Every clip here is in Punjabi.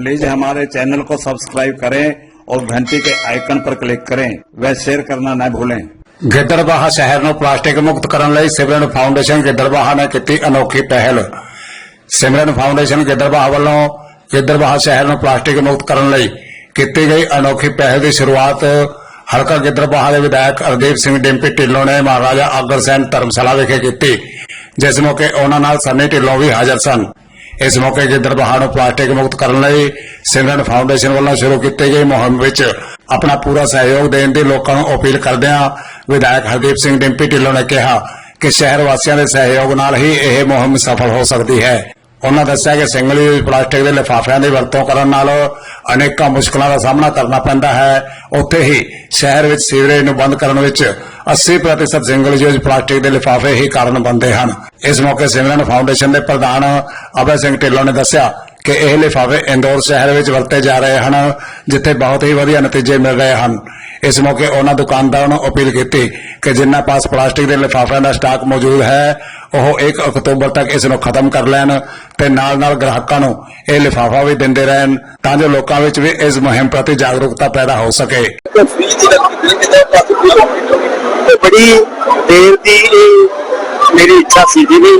प्लीज हमारे चैनल को सब्सक्राइब करें और घंटी के आइकन पर क्लिक करें व शेयर करना न भूलें ਗਿੱਦੜਬਾਹਾ ਸ਼ਹਿਰ ਨੂੰ ਪਲਾਸਟਿਕ ਮੁਕਤ ਕਰਨ ਲਈ ਸਿਮਰਨ ਫਾਊਂਡੇਸ਼ਨ ਗਿੱਦੜਬਾਹਾ ਨੇ ਕੀਤੀ ਅਨੋਖੀ ਪਹਿਲ ਸਿਮਰਨ ਫਾਊਂਡੇਸ਼ਨ ਗਿੱਦੜਬਾਹਾ ਵੱਲੋਂ ਗਿੱਦੜਬਾਹਾ ਸ਼ਹਿਰ ਨੂੰ ਪਲਾਸਟਿਕ ਮੁਕਤ ਕਰਨ ਲਈ ਕੀਤੀ ਗਈ ਅਨੋਖੀ ਪਹਿਲ ਦੀ ਸ਼ੁਰੂਆਤ ਹਲਕਾ ਗਿੱਦੜਬਾਹਾ ਦੇ ਵਿਧਾਇਕ ਅਰਦੀਪ ਸਿੰਘ ਡਿੰਪੀ ਢਿੱਲੋਂ ਨੇ ਮਹਾਰਾਜਾ ਅਗਰਸੈਨ ਧਰਮਸ਼ਾਲਾ ਵਿਖੇ ਕੀਤੀ ਜਿਸ ਮੌਕੇ ਉਹਨਾਂ ਨਾਲ ਸੰਨੀ ਢਿੱਲੋਂ ਵੀ ਹਾਜ਼ਰ ਸਨ ਇਸ ਮੌਕੇ ਗਿੱਦੜਬਾਹਾ ਨੂੰ ਪਲਾਸਟਿਕ ਮੁਕਤ ਕਰਨ ਲਈ ਸਿਮਰਨ ਫਾਊਂਡੇਸ਼ਨ ਵੱਲੋਂ ਸ਼ੁਰੂ ਕੀਤੀ ਗਈ ਮੁਹਿੰਮ ਵਿੱਚ ਆਪਣਾ ਪੂਰਾ ਸਹਿਯੋਗ ਦੇਣ ਦੀ ਲੋਕਾਂ ਨੂੰ ਅਪੀਲ ਕਰਦਿਆਂ ਵਿਧਾਇਕ ਹਰਦੀਪ ਸਿੰਘ ਡਿੰਪੀ ਢਿੱਲੋਂ ਨੇ ਕਿਹਾ ਕਿ ਸ਼ਹਿਰ ਵਾਸੀਆਂ ਦੇ ਸਹਿਯੋਗ ਨਾਲ ਹੀ ਇਹ ਮੁਹਿੰਮ ਸਫਲ ਹੋ ਸਕਦੀ ਹੈ। ਉਹਨਾਂ ਦੱਸਿਆ ਕਿ ਸਿੰਗਲ ਯੂਜ਼ ਪਲਾਸਟਿਕ ਦੇ ਲਿਫਾਫਿਆਂ ਦੀ ਵਰਤੋਂ ਕਰਨ ਨਾਲ ਅਨੇਕਾਂ ਮੁਸ਼ਕਲਾਂ ਦਾ ਸਾਹਮਣਾ ਕਰਨਾ ਪੈਂਦਾ ਹੈ। ਉੱਥੇ ਹੀ ਸ਼ਹਿਰ ਵਿੱਚ ਸੀਵਰੇਜ ਨੂੰ ਬੰਦ ਕਰਨ ਵਿੱਚ 80% ਸਿੰਗਲ ਯੂਜ਼ ਪਲਾਸਟਿਕ ਦੇ ਲਿਫਾਫੇ ਹੀ ਕਾਰਨ ਬਣਦੇ ਹਨ। ਇਸ ਮੌਕੇ ਸਿਮਰਨ ਫਾਊਂਡੇਸ਼ਨ ਦੇ ਪ੍ਰਧਾਨ ਅਭੈ ਸਿੰਘ ਢਿੱਲੋਂ ਨੇ ਦੱਸਿਆ ਕਿ ਇਹ ਲਿਫਾਫੇ ਇੰਦੌਰ ਸ਼ਹਿਰ ਵਿੱਚ ਵਰਤੇ ਜਾ ਰਹੇ ਹਨ, ਜਿੱਥੇ ਬਹੁਤ ਹੀ ਵਧੀਆ ਨਤੀਜੇ ਮਿਲ ਰਹੇ ਹਨ। ਇਸ ਮੌਕੇ ਉਹਨਾਂ ਦੁਕਾਨਦਾਰਾਂ ਨੂੰ ਅਪੀਲ ਕੀਤੀ ਕਿ ਜਿਨ੍ਹਾਂ ਪਾਸ ਪਲਾਸਟਿਕ ਦੇ ਲਿਫਾਫਿਆਂ ਦਾ ਸਟਾਕ ਮੌਜੂਦ ਹੈ, ਉਹ 1 ਅਕਤੂਬਰ ਤੱਕ ਇਸ ਨੂੰ ਖਤਮ ਕਰ ਲੈਣ ਤੇ ਨਾਲ-ਨਾਲ ਗ੍ਰਾਹਕਾਂ ਨੂੰ ਇਹ ਲਿਫਾਫਾ ਵੀ ਦਿੰਦੇ ਰਹਿਣ, ਤਾਂ ਜੋ ਲੋਕਾਂ ਵਿੱਚ ਵੀ ਇਸ ਮੁਹਿੰਮ ਪ੍ਰਤੀ ਜਾਗਰੂਕਤਾ ਪੈਦਾ ਹੋ ਸਕੇ। ਬੜੀ ਦੇਰ ਦੀ ਮੇਰੀ ਇੱਛਾ ਸੀ ਜੀ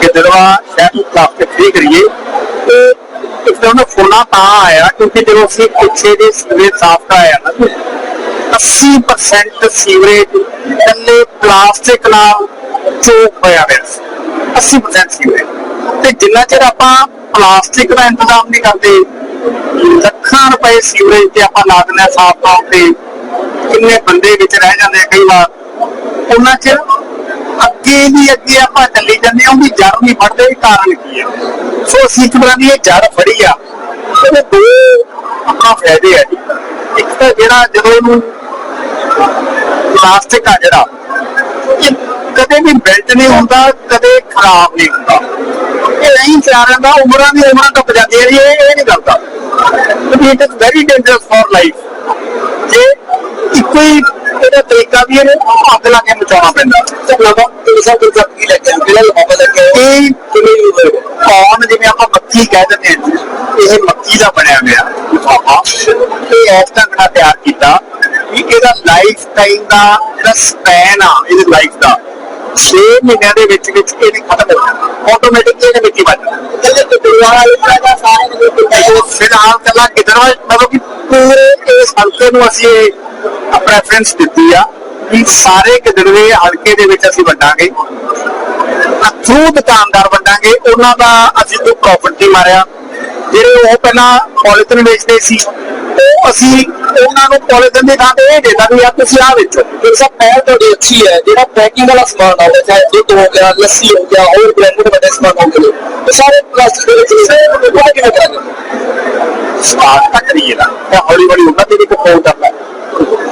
ਕਿ ਦਰਵਾ ਸ਼ਹਿਰ ਨੂੰ ਪਲਾਸਟਿਕ ਫ੍ਰੀ ਕਰੀਏ ਤੇ ਇਸ ਦਾ ਫੋਨਾ ਤਾਂ ਆਇਆ, ਕਿਉਂਕਿ ਜਦੋਂ ਅਸੀਂ ਪਿੱਛੇ ਦੇ ਸੀਵਰੇਜ ਸਾਫ਼ ਕਰਾਇਆ ਨਾ 80% ਸੀਵਰੇਜ ਕੱਲੇ ਪਲਾਸਟਿਕ ਨਾਲ ਚੋਕ ਹੋਇਆ ਹੋਇਆ 80% ਸੀਵਰੇਜ। ਤੇ ਜਿੰਨਾ ਚਿਰ ਆਪਾਂ ਪਲਾਸਟਿਕ ਦਾ ਇੰਤਜ਼ਾਮ ਨਹੀਂ ਕਰਦੇ, ਲੱਖਾਂ ਰੁਪਏ ਸੀਵਰੇਜ ਤੇ ਆਪਾਂ ਲਾ ਦਿੰਦੇ ਸਾਫ਼ ਤੌਰ ਤੇ, ਕਿੰਨੇ ਬੰਦੇ ਵਿੱਚ ਰਹਿ ਜਾਂਦੇ ਆ ਕਈ ਵਾਰ। ਉਹਨਾਂ ਚ ਅੱਗੇ ਵੀ ਅੱਗੇ ਆਪਾਂ ਚੱਲੀ ਜਾਂਦੇ ਹਾਂ, ਉਹਦੀ ਜੜ ਨਹੀਂ ਫੜਦੇ ਕਾਰਨ ਕੀ ਹੈ ਸੋ ਅਸੀਂ ਇੱਕ ਵਾਰ ਦੀ ਇਹ ਜੜ ਫੜੀ ਆ ਉਹਦੇ ਦੋ ਆਪਾਂ ਫਾਇਦੇ ਆ ਇੱਕ ਤਾਂ ਜਿਹੜਾ ਜਦੋਂ ਇਹਨੂੰ ਪਲਾਸਟਿਕ ਆ ਜਿਹੜਾ ਕਦੇ ਵੀ ਬਿਲਟ ਨਹੀਂ ਹੁੰਦਾ ਕਦੇ ਖਰਾਬ ਨਹੀਂ ਹੁੰਦਾ ਇਹ ਨਹੀਂ ਚਾਰਾਂ ਦਾ ਉਮਰਾਂ ਦੀ ਉਮਰਾਂ ਟੱਪ ਜਾਂਦੀ ਹੈ ਇਹ ਇਹ ਨਹੀਂ ਕਰਦਾ it is very dangerous for life ਜੇ ਇੱਕੋ ਹੀ ਇਹਦਾ ਤਰੀਕਾ ਵੀ ਇਹਨੂੰ ਅੱਗ ਲਾ ਕੇ ਮਚਾਉਣਾ ਪੈਂਦਾ ਤੇ ਲਗਾ ਤੇ ਸਭ ਤੋਂ ਕੀ ਲੱਗਿਆ ਜਿਹੜਾ ਲਫਾਫਾ ਲੱਗਿਆ ਇਹ ਜਿਵੇਂ ਕੌਨ ਜਿਵੇਂ ਆਪਾਂ ਮੱਕੀ ਕਹਿ ਦਿੰਦੇ ਹਾਂ ਇਹ ਮੱਕੀ ਦਾ ਬਣਿਆ ਹੋਇਆ। ਲਫਾਫਾ ਇਹ ਇਸ ਢੰਗ ਨਾਲ ਤਿਆਰ ਕੀਤਾ। ਵੀ ਇਹਦਾ ਲਾਈਫ ਟਾਈਮ ਦਾ ਜਿਹੜਾ ਸਪੈਨ ਆ, ਇਹਦੀ ਲਾਈਫ ਦਾ। 6 ਮਹੀਨਿਆਂ ਦੇ ਵਿੱਚ ਵਿੱਚ ਇਹਨੇ ਖਤਮ ਹੋ ਜਾਣਾ। ਆਟੋਮੈਟਿਕ ਇਹਨੇ ਮਿੱਟੀ ਬਣ ਫਿਲਹਾਲ ਕੱਲਾ ਕਿਧਰ ਮਤਲਬ ਕਿ ਪੂਰੇ ਇਸ ਹਲਕੇ ਨੂੰ ਅਸੀਂ ਪ੍ਰੈਫਰੈਂਸ ਦਿੱਤੀ ਆ ਕਿ ਸਾਰੇ ਕਿਧਰੇ ਹਲਕੇ ਦੇ ਵਿੱਚ ਅਸੀਂ ਵੰਡਾਂਗੇ। ਥਰੂ ਦੁਕਾਨਦਾਰ ਵੰਡਾਂਗੇ, ਉਹਨਾਂ ਦਾ ਅਸੀਂ ਕੋਈ ਪ੍ਰੋਫਿਟ ਨਹੀਂ ਮਾਰਿਆ, ਜਿਹੜੇ ਉਹ ਪਹਿਲਾਂ ਪੋਲੀਥੀਨ ਵੇਚਦੇ ਸੀ, ਉਹ ਅਸੀਂ ਉਹਨਾਂ ਨੂੰ ਪੋਲੀਥੀਨ ਦੀ ਥਾਂ ਤੇ ਇਹ ਦੇਦਾ ਵੀ ਆ ਤੁਸੀਂ ਆ ਵੇਚੋ ਫਿਰ ਸਭ ਪਹਿਲ ਤੁਹਾਡੀ ਅੱਛੀ ਹੈ, ਜਿਹੜਾ ਪੈਕਿੰਗ ਵਾਲਾ ਸਮਾਨ ਆਉਂਦਾ ਚਾਹੇ ਦੁੱਧ ਹੋ ਗਿਆ, ਲੱਸੀ ਹੋ ਗਿਆ, ਹੋਰ ਬ੍ਰਾਂਡਡ ਵੱਡੇ ਸਮਾਨ ਹੋ ਗਏ, ਇਹ ਸਾਰੇ ਪਲਾਸਟਿਕ ਦੇ ਵਿੱਚ ਸਾਰੇ ਉਹ ਕਿਵੇਂ ਕਰਾਂਗੇ ਸਮਾਨ ਤਾਂ ਕਰੀਏ ਨਾ, ਤਾਂ ਹੌਲੀ ਹੌਲੀ ਉਹਨਾਂ ਤੇ ਵੀ ਕੰਟਰੋਲ ਕਰਨਾ।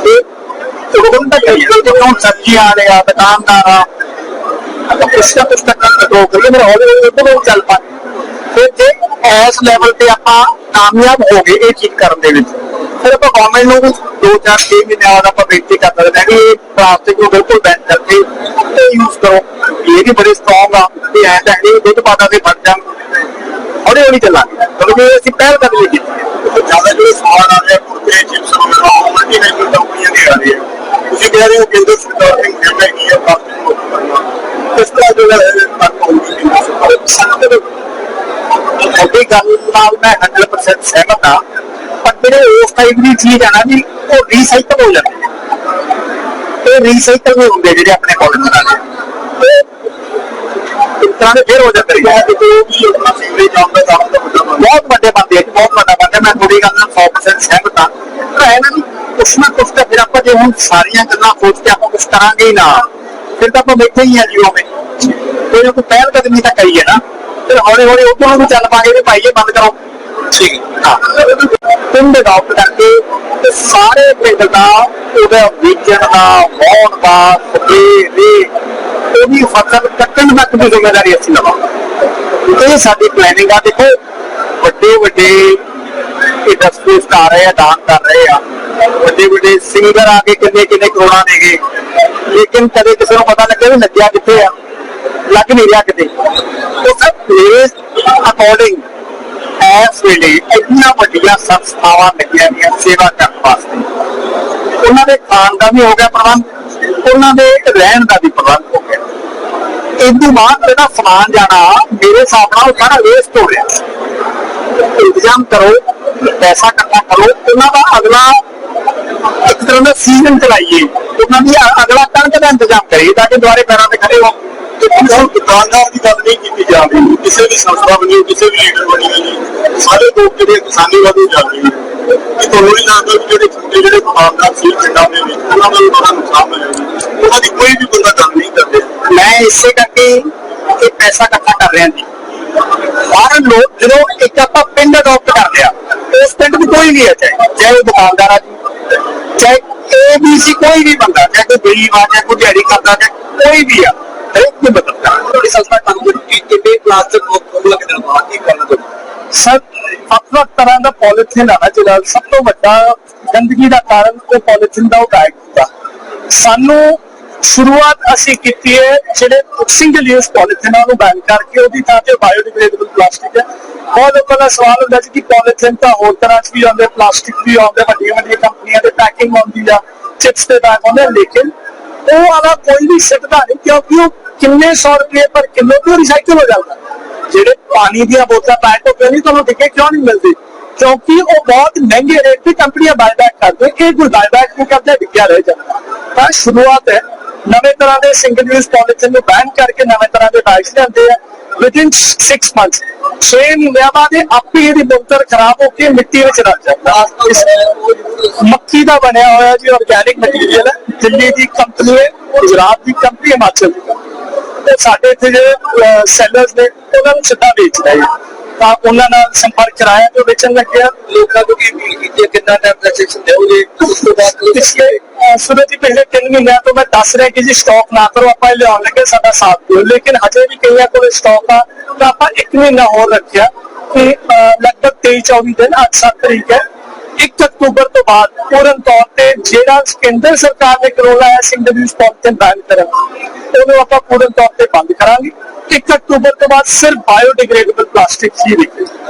ਤੇ ਉਹ ਤਾਂ ਕਰੀਏ ਜਦੋਂ ਸਬਜ਼ੀ ਆ ਰਿਹਾ ਦੁਕਾਨਦਾਰ ਆ ਆਪਾਂ ਕੁਛ ਨਾ ਕੁਛ ਤਾਂ ਕੰਟਰੋਲ ਕਰੀਏ ਫਿਰ ਹੌਲੀ ਹੌਲੀ ਉੱਧਰ ਨੂੰ ਚੱਲ ਪਾ ਫਿਰ ਜੇ ਇਸ ਲੈਵਲ ਤੇ ਆਪਾਂ ਕਾਮਯਾਬ ਹੋ ਗਏ ਇਹ ਚੀਜ਼ ਕਰਨ ਦੇ ਵਿੱਚ ਫਿਰ ਆਪਾਂ ਗਵਰਨਮੈਂਟ ਨੂੰ ਦੋ ਚਾਰ ਛੇ ਮਹੀਨੇ ਬਾਅਦ ਆਪਾਂ ਬੇਨਤੀ ਕਰ ਸਕਦੇ ਹਾਂ ਕਿ ਪਲਾਸਟਿਕ ਨੂੰ ਬਿਲਕੁਲ ਬੈਨ ਕਰਕੇ ਤੇ ਯੂਜ਼ ਕਰੋ ਇਹ ਵੀ ਬੜੇ ਸਟਰੋਂਗ ਆ ਤੇ ਐਂ ਤਾਂ ਨਹੀਂ ਦੁੱਧ ਪਾਦਾ ਦੇ ਫਟ ਜਾਣ ਹੌਲੀ ਹੌਲੀ ਚੱਲਾਂਗੇ ਕਿਉਂਕਿ ਅਸੀਂ ਪਹਿਲ ਕਰ ਲਈ ਕੀਤੀ ਜ਼ਿਆਦਾ ਜਿਹੜੇ ਸਮਾਨ ਆ ਰਿਹਾ ਕੁਰਤੇ ਚਿਪਸ ਵਗੈਰਾ ਉਹ ਮਲਟੀਨੈਸ਼ਨਲ ਕੰਪਨੀਆਂ ਦੇ ਆ ਰਹੇ ਆ ਤੁਸੀਂ ਕਹਿ ਰਹੇ ਹੋ ਕੇਂਦਰ ਸਰਕਾਰ ਨੇ ਕਿਹਾ ਕਿ ਇਹ ਪਲਾਸਟਿਕ ਨੂੰ ਮੁਕਤ ਕਰਨਾ ਇਸ ਤਰ੍ਹਾਂ ਜਿਹੜਾ ਹੈ ਤੱਕ ਤੇ ਤੁਹਾਡੀ ਗੱਲ ਨਾਲ ਮੈਂ 100% ਸਹਿਮਤ ਹਾਂ ਪਰ ਜਿਹੜੇ ਉਸ ਟਾਈਪ ਦੀ ਚੀਜ਼ ਆ ਨਾ ਜੀ ਉਹ ਰੀਸਾਈਕਲ ਹੋ ਜਾਂਦੀ ਹੈ। ਇਹ ਰੀਸਾਈਕਲ ਨਹੀਂ ਹੁੰਦੇ ਜਿਹੜੇ ਆਪਣੇ ਕਾਲਜ ਨਾਲ ਇਸ ਤਰ੍ਹਾਂ ਦੇ ਫਿਰ ਹੋ ਜਾਂਦੇ ਹੈ ਕਿ ਜੋ ਵੀ ਆਪਣਾ ਸੀਵਰੇਜ ਜਾਂਦਾ ਤਾਂ ਬਹੁਤ ਵੱਡੇ ਬੰਦੇ ਆ ਜੀ, ਬਹੁਤ ਵੱਡਾ ਬੰਦਾ ਮੈਂ ਤੁਹਾਡੀ ਗੱਲ ਨਾਲ 100% ਸਹਿਮਤ ਹਾਂ। ਪਰ ਹੈ ਨਾ ਜੀ ਕੁਛ ਨਾ ਕੁਛ ਤਾਂ ਫਿਰ ਆਪਾਂ ਜੇ ਹੁਣ ਸਾਰੀਆਂ ਗੱਲਾਂ ਸੋਚ ਕੇ ਆਪਾਂ ਕੁਛ ਕਰਾਂਗੇ ਹੀ ਨਾ। ਫਿਰ ਤਾਂ ਆਪਾਂ ਬੈਠੇ ਹੀ ਆ ਜੀ ਉਵੇਂ। ਕੋਈ ਕੋਈ ਪਹਿਲ ਕਦਮੀ ਤਾਂ ਕਰੀਏ ਨਾ, ਫਿਰ ਹੌਲੀ ਹੌਲੀ ਉਦੋਂ ਨੂੰ ਵੀ ਚੱਲ ਪਾਂਗੇ ਵੀ ਭਾਈ ਇਹ ਬੰਦ ਕਰੋ। ਠੀਕ ਹਾਂ ਪਿੰਡ ਅਡਾਪਟ ਕਰਕੇ ਤੇ ਸਾਰੇ ਪਿੰਡ ਦਾ, ਉਹਦਾ ਵੇਚਣ ਦਾ ਵਾਹੁਣ ਦਾ ਸਪਰੇ ਦੀ, ਉਹਦੀ ਫਸਲ ਕੱਟਣ ਤੱਕ ਦੀ ਜ਼ਿੰਮੇਵਾਰੀ ਅਸੀਂ ਲਵਾਂਗੇ। ਇਹ ਸਾਡੀ ਪਲੈਨਿੰਗ ਆ ਦੇਖੋ। ਵੱਡੇ ਵੱਡੇ ਇੰਡਸਟਰੀਜ਼ ਆ ਰਹੇ ਆ ਦਾਨ ਕਰ ਰਹੇ ਆ। ਵੱਡੇ ਵੱਡੇ ਸਿੰਗਰ ਆ ਕੇ ਕਿੰਨੇ ਕਿੰਨੇ ਕਰੋੜਾਂ ਦੇ ਗਏ। ਲੇਕਿਨ ਕਦੇ ਕਿਸੇ ਨੂੰ ਪਤਾ ਲੱਗਿਆ ਵੀ ਲੱਗਿਆ ਕਿੱਥੇ ਆ। ਲੱਗ ਨਹੀਂ ਰਿਹਾ ਕਿਤੇ। ਉਹ ਸਭ ਮੇਰੇ ਅਕੋਰਡਿੰਗ ਇਸ ਵੇਲੇ ਇੰਨੀਆਂ ਵੱਡੀਆਂ ਸੰਸਥਾਵਾਂ ਲੱਗੀਆਂ ਨੇ ਸੇਵਾ ਕਰਨ ਵਾਸਤੇ। ਉਹਨਾਂ ਦੇ ਖਾਣ ਦਾ ਵੀ ਹੋ ਗਿਆ ਪ੍ਰਬੰਧ, ਉਹਨਾਂ ਦੇ ਰਹਿਣ ਦਾ ਵੀ ਪ੍ਰਬੰਧ ਹੋ ਗਿਆ। ਇਸ ਬਾਅਦ ਜਿਹੜਾ ਸਮਾਨ ਜਾਣਾ, ਮੇਰੇ ਹਿਸਾਬ ਨਾਲ ਉਹ ਸਾਰਾ ਵੇਸਟ ਹੋ ਰਿਹਾ। ਇੰਤਜ਼ਾਮ ਕਰੋ। ਪੈਸਾ ਇਕੱਠਾ ਕਰੋ ਉਹਨਾਂ ਦਾ ਅਗਲਾ ਇੱਕ ਤਰ੍ਹਾਂ ਦਾ ਸੀਜ਼ਨ ਚਲਾਈਏ ਉਹਨਾਂ ਦੀ ਅ- ਅਗਲਾ ਕਣਕ ਦਾ ਇੰਤਜ਼ਾਮ ਕਰੀਏ ਤਾਂ ਕਿ ਦੁਬਾਰੇ ਪੈਰਾਂ ਤੇ ਖੜੇ ਹੋ ਹੁਣ ਦੁਕਾਨਦਾਰ ਦੀ ਗੱਲ ਨਹੀਂ ਕੀਤੀ ਜਾ ਰਹੀ ਕਿਸੇ ਵੀ ਸੰਸਥਾ ਬਣੀ ਹੋਈ, ਕਿਸੇ ਵੀ ਲੀਡਰ ਬਣੀ ਹੋਈ ਜੀ ਸਾਰੇ ਲੋਕ ਜਿਹੜੇ ਕਿਸਾਨੀ ਵਾਦੀ ਜਾ ਰਹੇ ਨੇ ਕਿ ਤੁਹਾਨੂੰ ਨਹੀਂ ਲੱਗਦਾ ਵੀ ਜਿਹੜੇ ਛੋਟੇ ਜਿਹੜੇ ਦੁਕਾਨਦਾਰ ਸੀ ਪਿੰਡਾਂ ਦੇ ਵਿੱਚ ਉਹਨਾਂ ਦਾ ਵੀ ਬੜਾ ਨੁਕਸਾਨ ਹੋਇਆ ਜੀ ਉਹਨਾਂ ਦੀ ਕੋਈ ਵੀ ਬੰਦਾ ਗੱਲ ਨਹੀਂ ਕਰਦੇ ਮੈਂ ਇਸੇ ਕਰਕੇ ਇਹ ਪੈਸਾ ਇਕੱਠਾ ਕਰ ਰਿਹਾ ਜੀ ਹਰ ਲੋਕ ਜਦੋਂ ਇੱਕ ਆਪਾਂ ਪਿੰਡ ਅਡਾਪਟ ਕਰਦੇ ਆ, ਉਸ ਪਿੰਡ ਦੀ ਕੋਈ ਵੀ ਹੈ ਚਾਹੇ ਉਹ ਦੁਕਾਨਦਾਰ ਆ ਚਾਹੇ ਏ ਬੀ ਸੀ ਕੋਈ ਵੀ ਬੰਦਾ, ਚਾਹੇ ਕੋਈ ਗਰੀਬ ਆ, ਚਾਹੇ ਕੋਈ ਦਿਹਾੜੀ ਕਰਦਾ, ਚਾਹੇ ਕੋਈ ਵੀ ਆ, ਹਰੇਕ ਨੂੰ ਮਦਦ ਕਰਾਂ ਤੁਹਾਡੀ ਸੰਸਥਾ ਕੰਮ ਕਰਦੀ ਪਲਾਸਟਿਕ ਮੁਕਤ ਲੱਗਦੇ ਬਾਅਦ ਕੀ ਕਰਨਾ ਚਾਹੀਦਾ ਸਰ, ਵੱਖ ਤਰ੍ਹਾਂ ਦਾ ਪੋਲੀਥੀਨ ਆਣਾ ਜਿਹੜਾ ਸਭ ਤੋਂ ਵੱਡਾ ਗੰਦਗੀ ਦਾ ਕਾਰਨ ਉਹ ਪੋਲੀਥੀਨ ਦਾ ਉਪਾਅ ਕੀਤਾ ਸਾਨੂੰ ਸ਼ੁਰੂਆਤ ਅਸੀਂ ਕੀਤੀ ਹੈ ਜਿਹੜੇ ਸਿੰਗਲ ਯੂਜ਼ ਪੋਲੀਥੀਨ ਨੂੰ ਬੈਨ ਕਰਕੇ ਉਹਦੀ ਥਾਂ ਤੇ ਬਾਇਓਡੀਗ੍ਰੇਡੇਬਲ ਪਲਾਸਟਿਕ ਹੈ। ਬਹੁਤ ਲੋਕਾਂ ਦਾ ਸਵਾਲ ਹੁੰਦਾ ਸੀ ਕਿ ਪੋਲੀਥੀਨ ਤਾਂ ਹੋਰ ਤਰ੍ਹਾਂ ਚ ਵੀ ਆਉਂਦੇ ਪਲਾਸਟਿਕ ਵੀ ਆਉਂਦੇ, ਵੱਡੀਆਂ ਵੱਡੀਆਂ ਕੰਪਨੀਆਂ ਦੇ ਪੈਕਿੰਗ ਆਉਂਦੀ ਆ ਚਿਪਸ ਦੇ ਬੈਗ ਆਉਂਦੇ ਲੇਕਿਨ ਉਹ ਵਾਲਾ ਕੋਈ ਵੀ ਸਿੱਟਦਾ ਨਹੀਂ, ਕਿਉਂਕਿ ਉਹ ਕਿੰਨੇ ਸੌ ਰੁਪਏ ਪਰ ਕਿਲੋ ਤੋਂ ਰਿਸਾਈਕਲ ਹੋ ਜਾਂਦਾ। ਜਿਹੜੇ ਪਾਣੀ ਦੀਆਂ ਬੋਤਲਾਂ ਪੈਕ ਹੋ ਕੇ ਨਹੀਂ ਤੁਹਾਨੂੰ ਟਿਕੇ ਕਿਉਂ ਨਹੀਂ ਮਿਲਦੀ? ਕਿਉਂਕਿ ਉਹ ਬਹੁਤ ਮਹਿੰਗੇ ਰੇਟ ਤੇ ਕੰਪਨੀਆਂ ਬਾਇਬੈਕ ਕਰਦੇ, ਇਹ ਕੋਈ ਬਾਇਬੈਕ ਨਹੀਂ ਕਰਦੇ, ਡਿੱਗਿਆ ਰਹਿ ਜਾਂਦਾ। ਤਾਂ ਸ਼ੁਰੂਆਤ ਹੈ ਨਵੇਂ ਤਰ੍ਹਾਂ ਦੇ ਸਿੰਗਲ ਯੂਜ਼ ਪੋਲੀਥੀਨ ਨੂੰ ਬੈਨ ਕਰਕੇ ਨਵੇਂ ਤਰ੍ਹਾਂ ਦੇ ਬੈਗਸ ਲਿਆਂਦੇ ਆ ਵਿਦਿਨ 6 ਮੰਥਸ 6 ਮਹੀਨਿਆਂ ਬਾਅਦ ਇਹ ਆਪੇ ਇਹਦੀ ਬੋਤਲ ਖਰਾਬ ਹੋ ਕੇ ਮਿੱਟੀ ਵਿੱਚ ਰਲ ਜਾਂਦਾ। ਮੱਕੀ ਦਾ ਬਣਿਆ ਹੋਇਆ ਜੀ ਆਰਗੈਨਿਕ ਮਟੀਰੀਅਲ ਹੈ। ਦਿੱਲੀ ਦੀ ਕੰਪਨੀ ਹੈ, ਗੁਜਰਾਤ ਦੀ ਕੰਪਨੀ ਹਿਮਾਚਲ ਦੀ ਕੰਪਨੀ ਤੇ ਸਾਡੇ ਇੱਥੇ ਜਿਹੜੇ ਸੈਲਰਸ ਨੇ, ਉਹਨਾਂ ਨੂੰ ਸਿੱਧਾ ਵੇਚਦਾ ਹੈ। ਤਾਂ ਉਹਨਾਂ ਨਾਲ ਸੰਪਰਕ ਕਰਾਇਆ ਤੇ ਵੇਚਣ ਲੱਗਿਆ ਲੋਕਾਂ ਨੂੰ ਕੀ ਅਪੀਲ ਕੀਤੀ ਹੈ ਕਿੰਨਾ ਟਾਈਮ ਦਾ ਸੈਸ਼ਨ ਦੇਓਗੇ ਉਸ ਤੋਂ ਬਾਅਦ ਪਿਛਲੇ ਸੂਰਜ ਜੀ ਪਿਛਲੇ 3 ਮਹੀਨਿਆਂ ਤੋਂ ਮੈਂ ਦੱਸ ਰਿਹਾ ਕਿ ਜੀ ਸਟਾਕ ਨਾ ਕਰੋ ਆਪਾਂ ਇਹ ਲਿਆਉਣ ਲੱਗੇ ਸਾਡਾ ਸਾਥ ਦਿਓ। ਲੇਕਿਨ ਹਜੇ ਵੀ ਕਈਆਂ ਕੋਲ ਸਟਾਕ ਆ ਤਾਂ ਆਪਾਂ 1 ਮਹੀਨਾ ਹੋਰ ਰੱਖਿਆ ਅਹ, ਲਗਭਗ 23 24 ਦਿਨ ਅੱਜ 7 ਤਰੀਕ ਹੈ। 1 ਅਕਤੂਬਰ ਤੋਂ ਬਾਅਦ ਪੂਰਨ ਤੌਰ ਤੇ ਜਿਹੜਾ ਕੇਂਦਰ ਸਰਕਾਰ ਨੇ ਕਰੋਨਾ ਹੈ ਸਿੰਗਲ ਯੂਜ਼ ਪੋਲੀਥੀਨ ਬੈਨ ਕਰਨ ਉਹਨੂੰ ਆਪਾਂ ਪੂਰਨ ਤੌਰ ਤੇ ਬੰਦ ਕਰਾਂਗੇ। 1 ਅਕਤੂਬਰ ਤੋਂ ਬਾਅਦ ਸਿਰਫ ਬਾਇਓਡੀਗ੍ਰੇਡੇਬਲ ਪਲਾਸਟਿਕ ਹੀ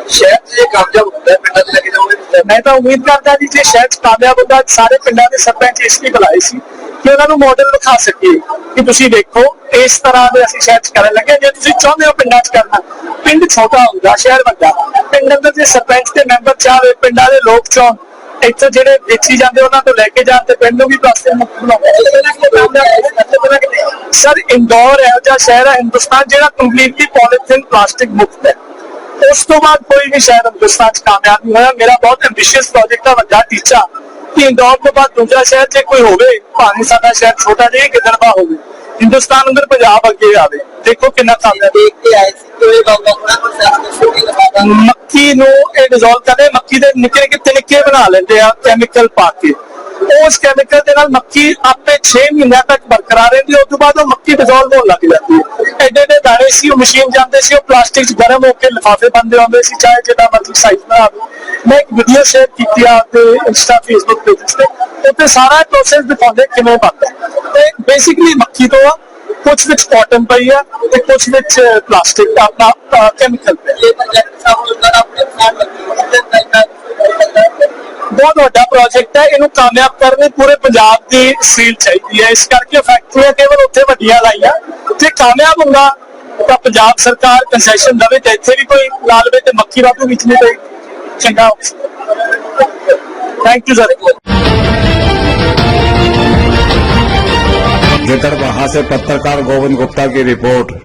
ਸ਼ਹਿਰ 'ਚ ਇਹ ਕਾਮਯਾਬ ਹੁੰਦਾ ਹੈ, ਪਿੰਡਾਂ 'ਚ ਲੈ ਕੇ ਜਾਓਗੇ ਮੈਂ ਤਾਂ ਉਮੀਦ ਕਰਦਾ ਜੀ ਜੇ ਸ਼ਹਿਰ ਚ ਕਾਮਯਾਬ ਹੁੰਦਾ ਸਾਰੇ ਪਿੰਡਾਂ ਦੇ ਸਰਪੰਚ ਇਸ ਲਈ ਬੁਲਾਏ ਸੀ ਕਿ ਉਹਨਾਂ ਨੂੰ ਮਾਡਲ ਵਿਖਾ ਸਕੀਏ ਕਿ ਤੁਸੀਂ ਦੇਖੋ ਇਸ ਤਰ੍ਹਾਂ ਦੇ ਅਸੀਂ ਸ਼ਹਿਰ ਚ ਕਰਨ ਲੱਗੇ ਜੇ ਤੁਸੀਂ ਚਾਹੁੰਦੇ ਹੋ ਪਿੰਡਾਂ ਚ ਕਰਨਾ ਪਿੰਡ ਛੋਟਾ ਹੁੰਦਾ ਸ਼ਹਿਰ ਵੱਡਾ ਪਿੰਡ ਦੇ ਸਰਪੰਚ ਤੇ ਮੈਂਬਰ ਚਾਹੇ, ਪਿੰਡਾਂ ਦੇ ਲੋਕ ਚਾਹਣ ਇੱਥੇ ਜਿਹੜੇ ਵੇਚੀ ਜਾਂਦੇ ਉਹਨਾਂ ਤੋਂ ਲੈ ਕੇ ਜਾਣ ਤੇ ਪਿੰਡ ਨੂੰ ਵੀ ਪਲਾਸਟਿਕ ਮੁਕਤ ਬਣਾਉਣਾ ਸਰ ਇੰਦੌਰ ਇਹੋ ਜਿਹਾ ਸ਼ਹਿਰ ਹੈ, ਹਿੰਦੁਸਤਾਨ ਜਿਹੜਾ ਕੰਪਲੀਟਲੀ ਪੋਲੀਥੀਨ ਪਲਾਸਟਿਕ ਮੁਕਤ ਹੈ। ਉਸ ਤੋਂ ਬਾਅਦ ਕੋਈ ਵੀ ਸ਼ਹਿਰ ਹਿੰਦੁਸਤਾਨ ਚ ਕਾਮਯਾਬ ਨਹੀਂ ਹੋਇਆ। ਮੇਰਾ ਬਹੁਤ ਐਂਬੀਸ਼ੀਅਸ ਪ੍ਰੋਜੈਕਟ ਹੈ ਵੱਡਾ ਟੀਚਾ ਕਿ ਇੰਦੌਰ ਤੋਂ ਬਾਅਦ ਦੂਜਾ ਸ਼ਹਿਰ ਜੇ ਕੋਈ ਹੋਵੇ, ਭਾਵੇਂ ਸਾਡਾ ਸ਼ਹਿਰ ਛੋਟਾ ਜਿਹਾ ਗਿੱਦੜਵਾ ਹੋਵੇ। ਹਿੰਦੁਸਤਾਨ ਅੰਦਰ ਪੰਜਾਬ ਅੱਗੇ ਆਵੇ ਦੇਖੋ ਕਿੰਨਾ ਕਾਮਯਾਬ ਦੇਖ ਕੇ ਆਏ ਸੀ ਕਿ ਇਹ ਬਾਬਾ ਬੜਾ ਪ੍ਰੋਸੈਸ ਸ਼ੁਰੂ ਕਰਵਾਦਾ ਮੱਕੀ ਨੂੰ ਇਹ ਡਿਜ਼ੋਲਵ ਕਰਦੇ ਮੱਕੀ ਦੇ ਨਿੱਕੇ ਨਿੱਕੇ ਤਿਨਕੇ ਬਣਾ ਲੈਂਦੇ ਆ ਕੈਮੀਕਲ ਪਾ ਕੇ। ਉਸ ਕੈਮੀਕਲ ਦੇ ਨਾਲ ਮੱਕੀ ਆਪੇ 6 ਮਹੀਨਿਆਂ ਤੱਕ ਬਰਕਰਾਰ ਰਹਿੰਦੀ ਹੈ ਉਸ ਤੋਂ ਬਾਅਦ ਉਹ ਮੱਕੀ ਡਿਜ਼ੋਲਵ ਹੋਣ ਲੱਗ ਜਾਂਦੀ ਹੈ ਐਡੇ ਐਡੇ ਦਾਣੇ ਸੀ ਉਹ ਮਸ਼ੀਨ ਜਾਂਦੇ ਸੀ ਉਹ ਪਲਾਸਟਿਕ 'ਚ ਗਰਮ ਹੋ ਕੇ ਲਿਫਾਫੇ ਬੰਦੇ ਆਉਂਦੇ ਸੀ ਚਾਹੇ ਜਿੱਦਾਂ ਮਰਜ਼ੀ ਸਾਈਜ਼ ਬਣਾ ਲਓ। ਮੈਂ ਇੱਕ ਵੀਡੀਓ ਸ਼ੇਅਰ ਕੀਤੀ ਆ ਤੇ ਇੰਸਟਾ ਫੇਸਬੁੱਕ ਪੇਜ ਤੇ। ਉੱਤੇ ਸਾਰਾ ਪ੍ਰੋਸੈਸ ਦਿਖਾਉਂਦੇ ਕਿਵੇਂ ਬਣਦਾ। ਹੈ। ਤੇ ਬੇਸਿਕਲੀ ਮੱਕੀ ਤੋਂ ਆ ਕੁਝ ਵਿੱਚ ਕਾਟਨ ਪਈ ਆ ਤੇ ਕੁਝ ਵਿੱਚ ਪਲਾਸਟਿਕ ਆਪਣਾ ਕੈਮੀਕਲ ਪਿਆ ਇਹ ਪ੍ਰੋਜੈਕਟ ਸਭ ਆਪਣੇ ਸਾਥ ਲੱਗੇ ਬਹੁਤ ਵੱਡਾ ਪ੍ਰੋਜੈਕਟ ਹੈ, ਇਹਨੂੰ ਕਾਮਯਾਬ ਕਰਨ ਲਈ ਪੂਰੇ ਪੰਜਾਬ ਦੀ ਸੀਲ ਚਾਹੀਦੀ ਹੈ। ਇਸ ਕਰਕੇ ਫੈਕਟਰੀਆਂ ਕੇਵਲ ਉੱਥੇ ਵੱਡੀਆਂ ਲਾਈਆਂ। ਜੇ ਕਾਮਯਾਬ ਹੁੰਦਾ, ਤਾਂ ਪੰਜਾਬ ਸਰਕਾਰ ਕੰਸੈਸ਼ਨ ਦੇਵੇ ਤੇ ਇੱਥੇ ਵੀ ਕੋਈ ਲਾ ਤੇ ਮੱਕੀ ਵਾਧੂ ਵਿਚਨੇ ਤੇ ਚੰਗਾ ਥੈਂਕ ਯੂ ਸਰ गिदड़बाहा से पत्रकार गोविंद गुप्ता की रिपोर्ट